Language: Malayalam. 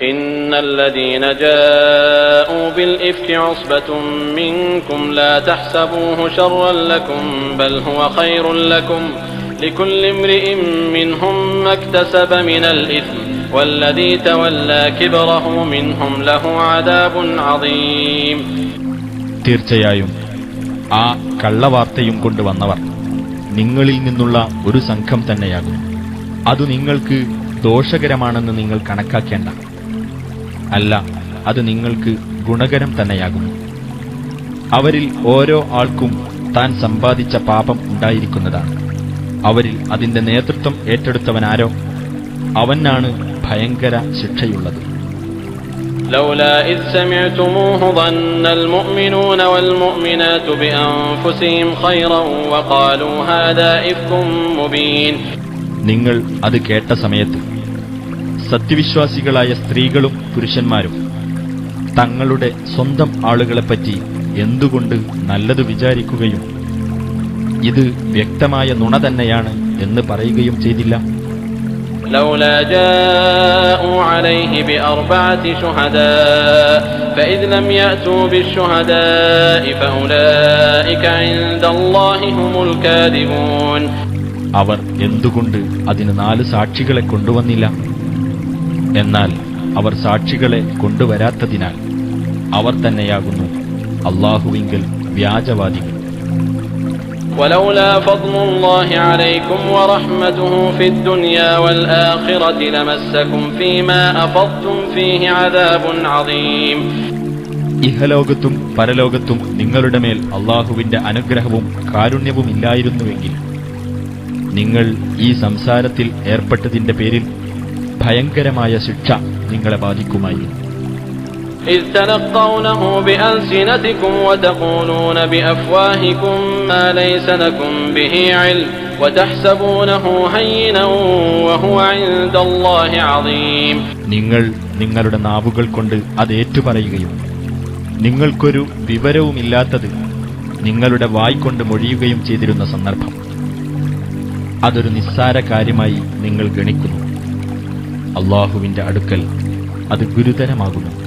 إن الذين جاءوا بالإفك عصبة منكم لا تحسبوه شرا لكم بل هو خير لكم لكل امرئ منهم ما اكتسب من الإثم والذي تولى كبره منهم له عذاب عظيم തീർച്ചയായും ആ കള്ളവാർത്തയും കൊണ്ടുവന്നവർ നിങ്ങളിൽ നിന്നുള്ള ഒരു സംഘം തന്നെയാകും അത് നിങ്ങൾക്ക് ദോഷകരമാണെന്ന് നിങ്ങൾ കണക്കാക്കേണ്ട അല്ല അത് നിങ്ങൾക്ക് ഗുണകരം തന്നെയാകുന്നു അവരിൽ ഓരോ ആൾക്കും താൻ സമ്പാദിച്ച പാപം ഉണ്ടായിരിക്കുന്നതാണ് അവരിൽ അതിന്റെ നേതൃത്വം ഏറ്റെടുത്തവനാരോ അവനാണ് ഭയങ്കര ശിക്ഷയുള്ളത് لولا إذ سمعتموه ظن المؤمنون والمؤمنات بأنفسهم خيرا وقالوا هذا إفك مبين നിങ്ങൾ അത് കേട്ട സമയത്ത് സത്യവിശ്വാസികളായ സ്ത്രീകളും പുരുഷന്മാരും തങ്ങളുടെ സ്വന്തം ആളുകളെപ്പറ്റി എന്തുകൊണ്ട് നല്ലത് വിചാരിക്കുകയും ഇത് വ്യക്തമായ നുണ തന്നെയാണ് എന്ന് പറയുകയും ചെയ്തില്ല لولا جاءوا عليه بأربعة شهداء فإذ لم يأتوا بالشهداء فأولئك عند الله هم الكاذبون അവർ എന്തുകൊണ്ട് അതിന് നാല് സാക്ഷികളെ കൊണ്ടുവന്നില്ല എന്നാൽ അവർ സാക്ഷികളെ കൊണ്ടുവരാത്തതിനാൽ അവർ തന്നെയാകുന്നു അള്ളാഹുവിങ്കൽ വ്യാജവാദികൾ ولولا فضل الله عليكم ورحمته في الدنيا والآخرة لمسكم فيما أفضتم فيه عذاب عظيم ഇഹലോകത്തും പരലോകത്തും നിങ്ങളുടെ മേൽ അള്ളാഹുവിന്റെ അനുഗ്രഹവും കാരുണ്യവും ഇല്ലായിരുന്നുവെങ്കിൽ നിങ്ങൾ ഈ സംസാരത്തിൽ ഏർപ്പെട്ടതിന്റെ പേരിൽ ഭയങ്കരമായ ശിക്ഷ നിങ്ങളെ ബാധിക്കുമായിരുന്നു إذ تلقونه بألسنتكم وتقولون بأفواهكم ما ليس لكم به علم وتحسبونه هينا وهو عند الله عظيم നിങ്ങൾ നിങ്ങളുടെ നാവുകൾ കൊണ്ട് അത് ഏറ്റുപറയുകയും നിങ്ങൾക്കൊരു വിവരവുമില്ലാത്തത് നിങ്ങളുടെ വായ്കൊണ്ട് മൊഴിയുകയും ചെയ്തിരുന്ന സന്ദർഭം അതൊരു നിസ്സാര കാര്യമായി നിങ്ങൾ ഗണിക്കുന്നു അള്ളാഹുവിന്റെ അടുക്കൽ അത് ഗുരുതരമാകുന്നു.